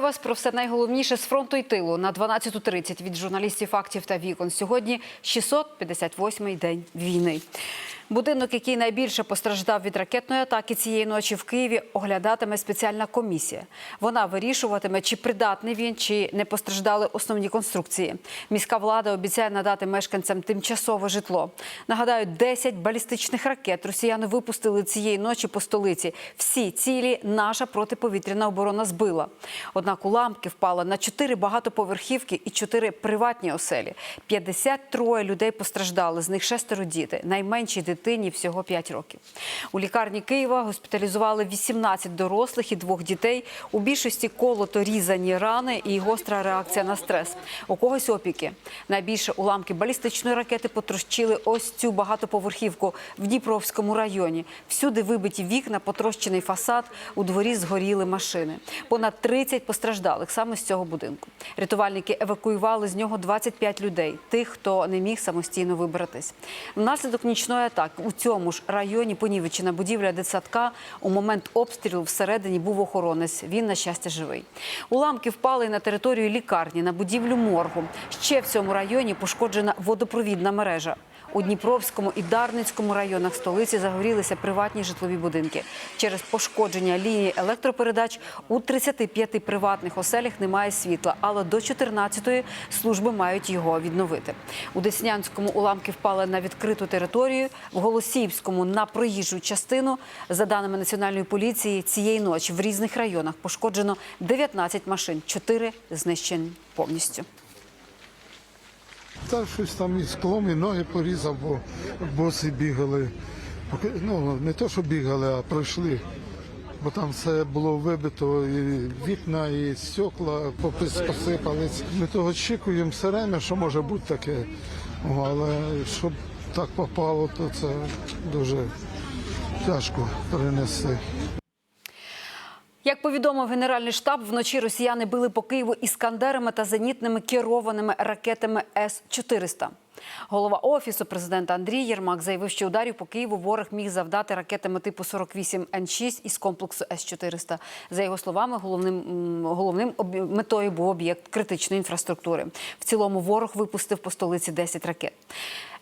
Вас про все найголовніше з фронту і тилу на 12.30 від журналістів фактів та вікон. Сьогодні 658-й день війни. Будинок, який найбільше постраждав від ракетної атаки цієї ночі в Києві, оглядатиме спеціальна комісія. Вона вирішуватиме, чи придатний він, чи не постраждали основні конструкції. Міська влада обіцяє надати мешканцям тимчасове житло. Нагадаю, 10 балістичних ракет росіяни випустили цієї ночі по столиці. Всі цілі наша протиповітряна оборона збила. Однак уламки впали на 4 багатоповерхівки і 4 приватні оселі. 53 людей постраждали, з них шестеро діти. Найменшій дитині всього 5 років. У лікарні Києва госпіталізували 18 дорослих і двох дітей. У більшості колото різані рани і гостра реакція на стрес. У когось опіки. Найбільше уламки балістичної ракети потрощили ось цю багатоповерхівку в Дніпровському районі. Всюди вибиті вікна, потрощений фасад, у дворі згоріли машини. Понад 30 постраждалих саме з цього будинку. Рятувальники евакуювали з нього 25 людей, тих, хто не міг самостійно вибратись. Внаслідок нічної атаки у цьому ж районі понівечена будівля дитсадка. У момент обстрілу всередині був охоронець. Він, на щастя, живий. Уламки впали на територію лікарні, на будівлю моргу. Ще в цьому районі пошкоджена водопровідна мережа. У Дніпровському і Дарницькому районах столиці загорілися приватні житлові будинки. Через пошкодження лінії електропередач у 35 приватних оселях немає світла, але до 14-ї служби мають його відновити. У Деснянському уламки впали на відкриту територію, в Голосіївському на проїжджу частину. За даними національної поліції, цієї ночі в різних районах пошкоджено 19 машин, 4 знищені повністю. Та щось там і склом, і ноги порізав, бо боси бігали. Ну, не то, що бігали, а пройшли. Бо там все було вибито, і вікна, і стекла посипались. Ми того очікуємо все время, що може бути таке. Але щоб так попало, то це дуже тяжко перенести. Як повідомив Генеральний штаб, вночі росіяни били по Києву іскандерами та зенітними керованими ракетами С-400. Голова офісу президента Андрій Єрмак заявив, що ударів по Києву ворог міг завдати ракетами типу 48 Н-6 із комплексу С-400. За його словами, головним головним метою був об'єкт критичної інфраструктури. В цілому ворог випустив по столиці 10 ракет.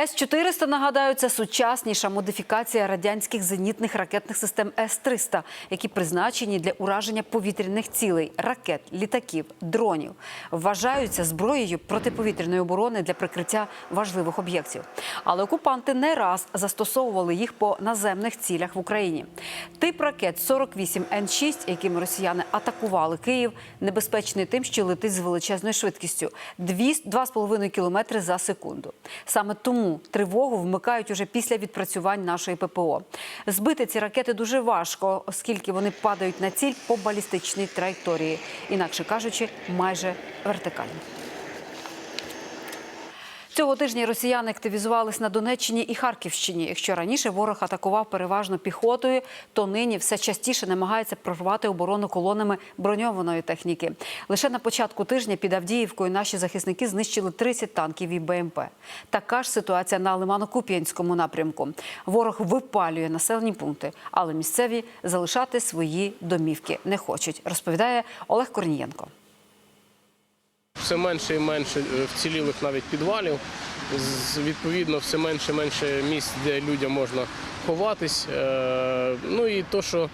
С-400, нагадаю, це сучасніша модифікація радянських зенітних ракетних систем С-300, які призначені для ураження повітряних цілей, ракет, літаків, дронів. Вважаються зброєю протиповітряної оборони для прикриття важливих об'єктів. Але окупанти не раз застосовували їх по наземних цілях в Україні. Тип ракет 48 Н-6, якими росіяни атакували Київ, небезпечний тим, що летить з величезною швидкістю 2,5 км за секунду. Саме тому тривогу вмикають уже після відпрацювань нашої ППО. Збити ці ракети дуже важко, оскільки вони падають на ціль по балістичній траєкторії, інакше кажучи, майже вертикально. Цього тижня росіяни активізувались на Донеччині і Харківщині. Якщо раніше ворог атакував переважно піхотою, то нині все частіше намагається прорвати оборону колонами броньованої техніки. Лише на початку тижня під Авдіївкою наші захисники знищили 30 танків і БМП. Така ж ситуація на Лимано-Куп'янському напрямку. Ворог випалює населені пункти, але місцеві залишати свої домівки не хочуть. Розповідає Олег Корнієнко. Все менше і менше е, вцілілих навіть підвалів. Відповідно, все менше і менше місць, де людям можна ховатись. Е, Ну і то, що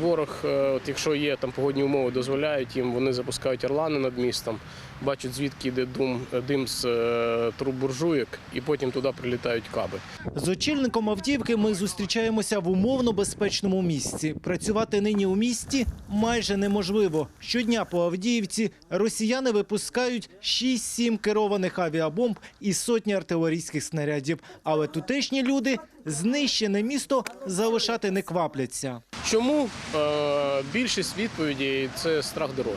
ворог, е, от якщо є там погодні умови, дозволяють їм, вони запускають орлани над містом, бачать звідки йде дум, дим з е, труб буржуєк, і потім туди прилітають каби. З очільником Авдіївки ми зустрічаємося в умовно безпечному місці. Працювати нині у місті майже неможливо. Щодня по Авдіївці росіяни випускають 6-7 керованих авіабомб і сотні артилерійських снарядів. Але тутешні люди знищене місто залишати не квапляться. Чому Е, більшість відповідей це страх дороги.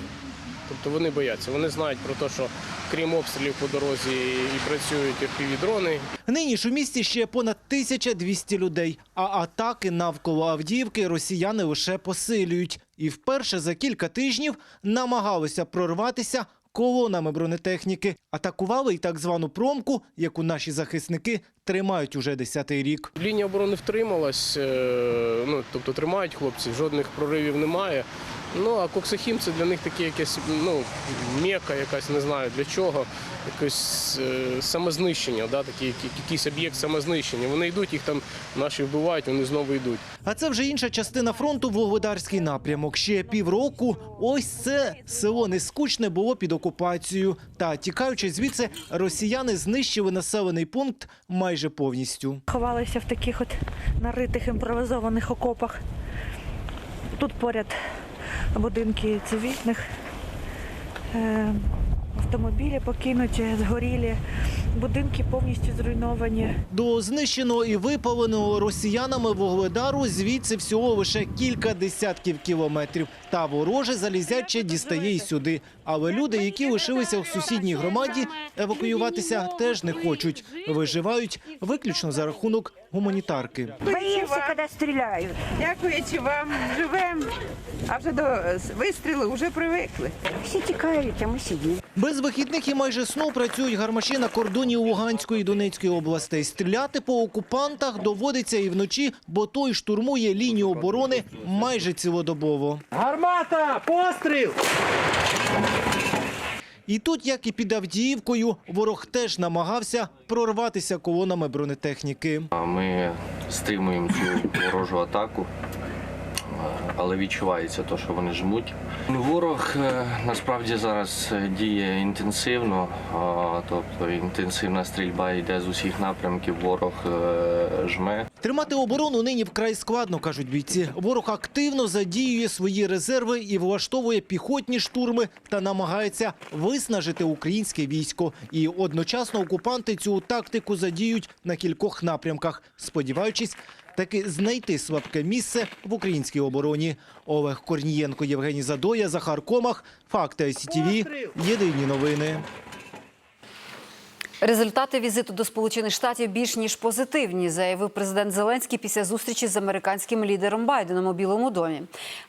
Тобто вони бояться. Вони знають про те, що крім обстрілів по дорозі і працюють FPV-дрони, Нині ж у місті ще понад 1200 людей, а атаки навколо Авдіївки росіяни лише посилюють. І вперше за кілька тижнів намагалися прорватися колонами бронетехніки. Атакували й так звану промку, яку наші захисники тримають уже десятий рік. Лінія оборони втрималась, е, ну тобто тримають хлопців, жодних проривів немає. Ну а коксохім це для них таке якесь ну, мека, якась не знаю для чого, якесь е, самознищення, да, такий, якийсь об'єкт самознищення. Вони йдуть, їх там наші вбивають, вони знову йдуть. А це вже інша частина фронту Вугледарський напрямок. Ще півроку ось це село нескучне було під окупацією. Та тікаючи звідси, росіяни знищили населений пункт майже повністю. Ховалися в таких от наритих імпровізованих окопах. Тут поряд будинки цивільних, е, автомобілі покинуті, згорілі, будинки повністю зруйновані. До знищеного і випаленого росіянами Вугледару звідси всього лише кілька десятків кілометрів. Та вороже залізяче дістає й сюди. Але люди, які лишилися в сусідній громаді, евакуюватися теж не хочуть. Виживають виключно за рахунок гуманітарки. Боимся, когда стреляют. Дякуючи вам, живемо, а вже до вистрілу вже привикли. Всі тікають, а ми сидимо. Без вихідних і майже сну працюють гармаші на кордоні Луганської і Донецької областей. Стріляти по окупантах доводиться і вночі, бо той штурмує лінію оборони майже цілодобово. Гармата! Постріл! І тут, як і під Авдіївкою, ворог теж намагався прорватися колонами бронетехніки. Ми стримуємо цю ворожу атаку, але відчувається те, що вони жмуть. Ворог е, насправді зараз е, діє інтенсивно, тобто інтенсивна стрільба йде з усіх напрямків. Ворог е, жме. Тримати оборону нині вкрай складно, кажуть бійці. Ворог активно задіює свої резерви і влаштовує піхотні штурми та намагається виснажити українське військо. І одночасно окупанти цю тактику задіють на кількох напрямках, сподіваючись таки знайти слабке місце в українській обороні. Олег Корнієнко, Євгеній Задоя, Захар Комах. Факти СІТІВІ. Єдині новини. Результати візиту до Сполучених Штатів більш ніж позитивні, заявив президент Зеленський після зустрічі з американським лідером Байденом у Білому домі.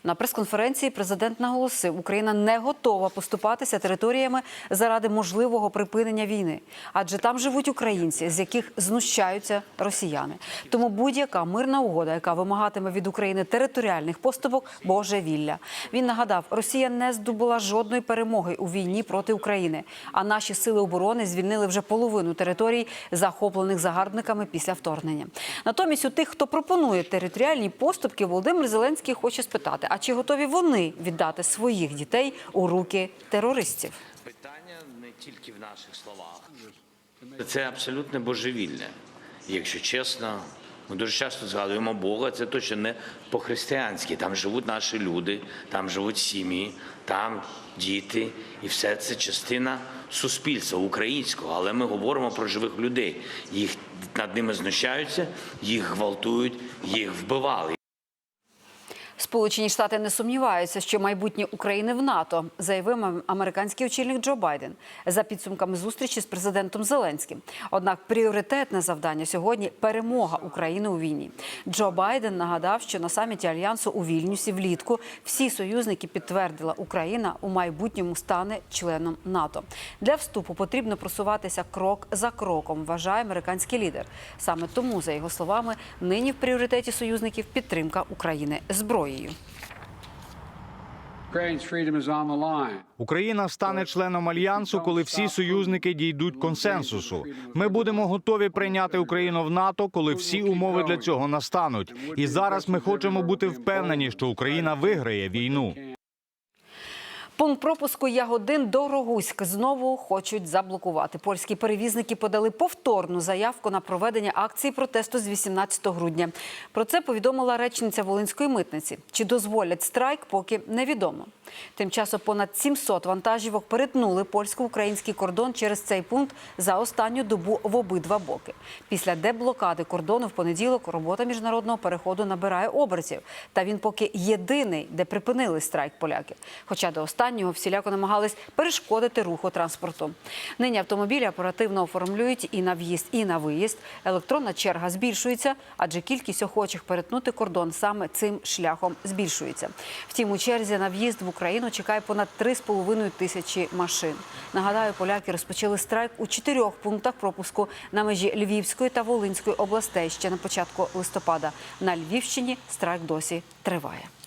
На прес-конференції президент наголосив, Україна не готова поступатися територіями заради можливого припинення війни, адже там живуть українці, з яких знущаються росіяни. Тому будь-яка мирна угода, яка вимагатиме від України територіальних поступок, божевілля. Він нагадав, Росія не здобула жодної перемоги у війні проти України, а наші сили оборони звільнили вже половину територій, захоплених загарбниками після вторгнення. Натомість у тих, хто пропонує територіальні поступки, Володимир Зеленський хоче спитати: а чи готові вони віддати своїх дітей у руки терористів? Питання не тільки в наших словах. Це абсолютне божевілля. І Якщо чесно, ми дуже часто згадуємо Бога, це точно не по-християнськи. Там живуть наші люди, там живуть сім'ї, там діти, і все це частина суспільства українського. Але ми говоримо про живих людей. Їх над ними знущаються, їх гвалтують, їх вбивали. Сполучені Штати не сумніваються, що майбутнє України в НАТО, заявив американський очільник Джо Байден за підсумками зустрічі з президентом Зеленським. Однак пріоритетне завдання сьогодні перемога України у війні. Джо Байден нагадав, що на саміті альянсу у Вільнюсі влітку всі союзники підтвердила, Україна у майбутньому стане членом НАТО. Для вступу потрібно просуватися крок за кроком, вважає американський лідер. Саме тому, за його словами, нині в пріоритеті союзників підтримка України зброєю. Ukraine's freedom is on the line. Україна стане членом альянсу, коли всі союзники дійдуть консенсусу. Ми будемо готові прийняти Україну в НАТО, коли всі умови для цього настануть. І зараз ми хочемо бути впевнені, що Україна виграє війну. Пункт пропуску Ягодин до Рогуськ знову хочуть заблокувати. Польські перевізники подали повторну заявку на проведення акції протесту з 18 грудня. Про це повідомила речниця Волинської митниці. Чи дозволять страйк, поки невідомо. Тим часом понад 700 вантажівок перетнули польсько-український кордон через цей пункт за останню добу в обидва боки. Після деблокади кордону в понеділок робота міжнародного переходу набирає обертів. Та він поки єдиний, де припинили страйк поляки. Хоча до останнього всіляко намагались перешкодити руху транспорту. Нині автомобілі оперативно оформлюють і на в'їзд, і на виїзд. Електронна черга збільшується, адже кількість охочих перетнути кордон саме цим шляхом збільшується. Втім, у черзі на в'їзд в Україну чекає понад 3,5 тисячі машин. Нагадаю, поляки розпочали страйк у чотирьох пунктах пропуску на межі Львівської та Волинської областей ще на початку листопада. На Львівщині страйк досі триває.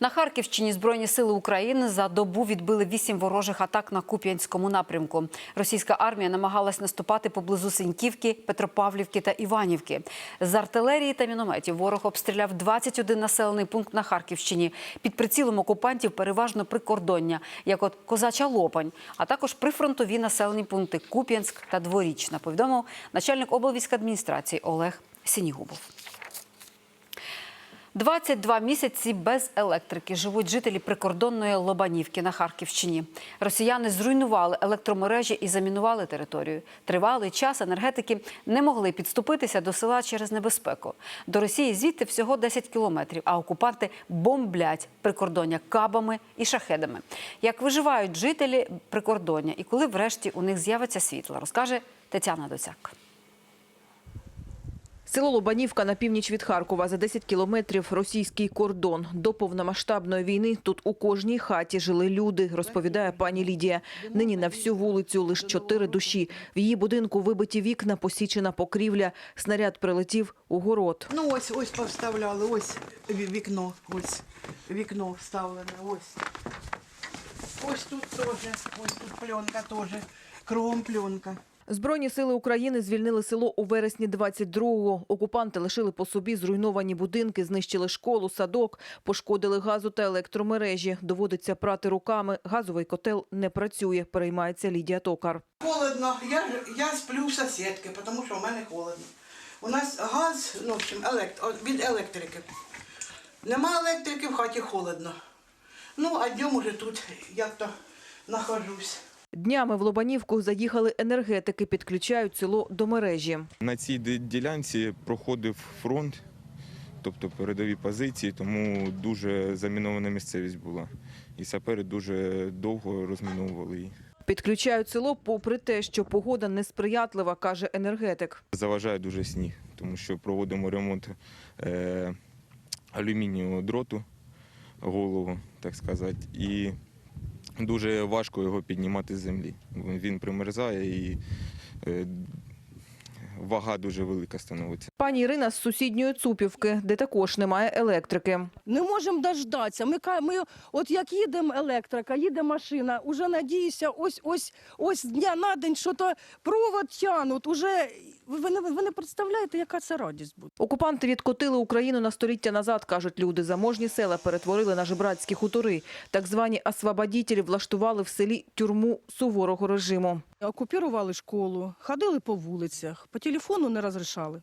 На Харківщині Збройні сили України за добу відбили вісім ворожих атак на Куп'янському напрямку. Російська армія намагалась наступати поблизу Синьківки, Петропавлівки та Іванівки. З артилерії та мінометів ворог обстріляв 21 населений пункт на Харківщині. Під прицілом окупантів переважно прикордоння, як от Козача Лопань, а також прифронтові населені пункти Куп'янськ та Дворічна, повідомив начальник облвійськадміністрації Олег Сінігубов. 22 місяці без електрики живуть жителі прикордонної Лобанівки на Харківщині. Росіяни зруйнували електромережі і замінували територію. Тривалий час енергетики не могли підступитися до села через небезпеку. До Росії звідти всього 10 кілометрів, а окупанти бомблять прикордоння кабами і шахедами. Як виживають жителі прикордоння і коли врешті у них з'явиться світло, розкаже Тетяна Доцяк. Село Лобанівка на північ від Харкова за 10 кілометрів російський кордон. До повномасштабної війни тут у кожній хаті жили люди, розповідає пані Лідія. Нині на всю вулицю лише чотири душі. В її будинку вибиті вікна, посічена покрівля. Снаряд прилетів у город. Ну ось, ось повставляли, ось вікно, ось вікно вставлене, ось. Ось тут теж, ось тут пленка теж, кругом пленка. Збройні сили України звільнили село у вересні 22-го. Окупанти лишили по собі зруйновані будинки, знищили школу, садок, пошкодили газу та електромережі. Доводиться прати руками. Газовий котел не працює, переймається Лідія Токар. Холодно, я, я сплю в сусідки, тому що в мене холодно. У нас газ, ну, в общем, від електрики. Нема електрики, в хаті холодно. Ну, а днем уже тут як-то нахожусь. Днями в Лобанівку заїхали енергетики, підключають село до мережі. На цій ділянці проходив фронт, тобто передові позиції, тому дуже замінована місцевість була. І сапери дуже довго розміновували її. Підключають село попри те, що погода несприятлива, каже енергетик. Заважає дуже сніг, тому що проводимо ремонт е, алюмінієвого дроту голову, так сказати, і дуже важко його піднімати з землі. Він примерзає і е, вага дуже велика становиться. Пані Ірина з сусідньої Цупівки, де також немає електрики. Не можемо дождатися. Ми, ми от як їдемо електрика, їде машина, уже надіюся, ось ось ось дня на день, що то провод тянуть. Уже ви не ви не представляєте, яка це радість буде. Окупанти відкотили Україну на століття назад, кажуть люди. Заможні села перетворили на жебрацькі хутори. Так звані освободітелі влаштували в селі тюрму суворого режиму. Окупірували школу, ходили по вулицях, по телефону не розрішали.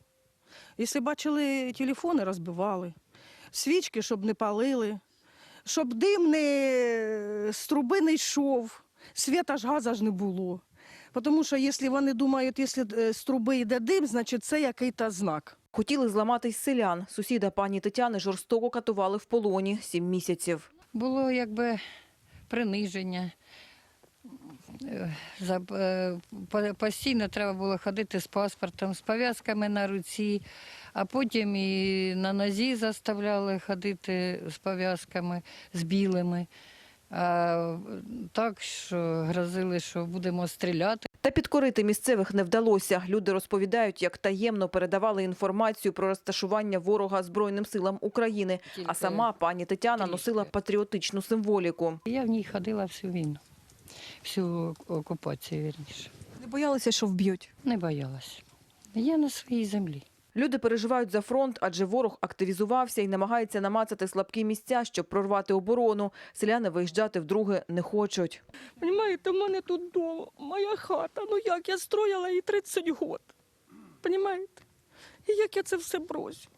Якщо бачили телефони, розбивали. Свічки, щоб не палили, щоб дим не з труби не йшов, світа ж газа ж не було. Тому що якщо вони думають, якщо е, з труби йде дим, значить це якийсь знак. Хотіли зламати й селян. Сусіда пані Тетяни жорстоко катували в полоні сім місяців. було якби приниження. Е, за- е, Постійно треба було ходити з паспортом, з пов'язками на руці, а потім і на нозі заставляли ходити з пов'язками, з білими. А так, що грозили, що будемо стріляти. Та підкорити місцевих не вдалося. Люди розповідають, як таємно передавали інформацію про розташування ворога Збройним силам України. А сама пані Тетяна носила патріотичну символіку. Я в ній ходила всю війну, всю окупацію, вірніше. Не боялися, що вб'ють. Не боялась. Я на своїй землі. Люди переживають за фронт, адже ворог активізувався і намагається намацати слабкі місця, щоб прорвати оборону. Селяни виїжджати вдруге не хочуть. Понимаєте, в мене тут вдома, моя хата. Ну як я строїла її 30 років. Понимаєте? І як я це все бросю?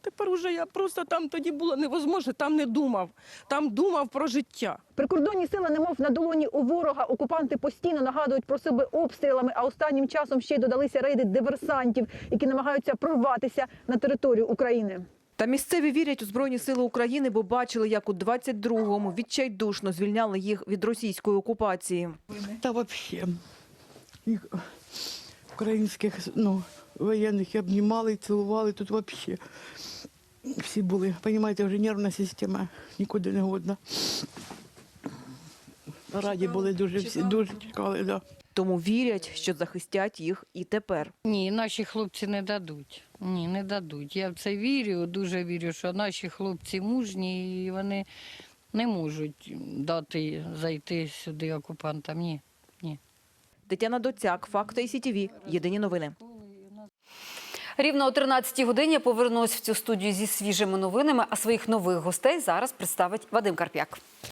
Тепер уже я просто там тоді було невозможно, там не думав. Там думав про життя. Прикордонні сили, немов на долоні у ворога. Окупанти постійно нагадують про себе обстрілами, а останнім часом ще й додалися рейди диверсантів, які намагаються прорватися на територію України. Та місцеві вірять у Збройні сили України, бо бачили, як у 22-му відчайдушно звільняли їх від російської окупації. Та взагалі, їх українських ну, воєнних і обнімали, і цілували тут взагалі. Всі були, розумієте, вже нервна система нікуди не годна. Раді були дуже всі, дуже чекали, да. тому вірять, що захистять їх і тепер. Ні, наші хлопці не дадуть. Ні, не дадуть. Я в це вірю, дуже вірю, що наші хлопці мужні і вони не можуть дати зайти сюди окупантам. Ні. Ні. Тетяна Доцяк, Факти СІТІВІ. Єдині новини. Рівно о 13-й годині я повернусь в цю студію зі свіжими новинами, а своїх нових гостей зараз представить Вадим Карп'як.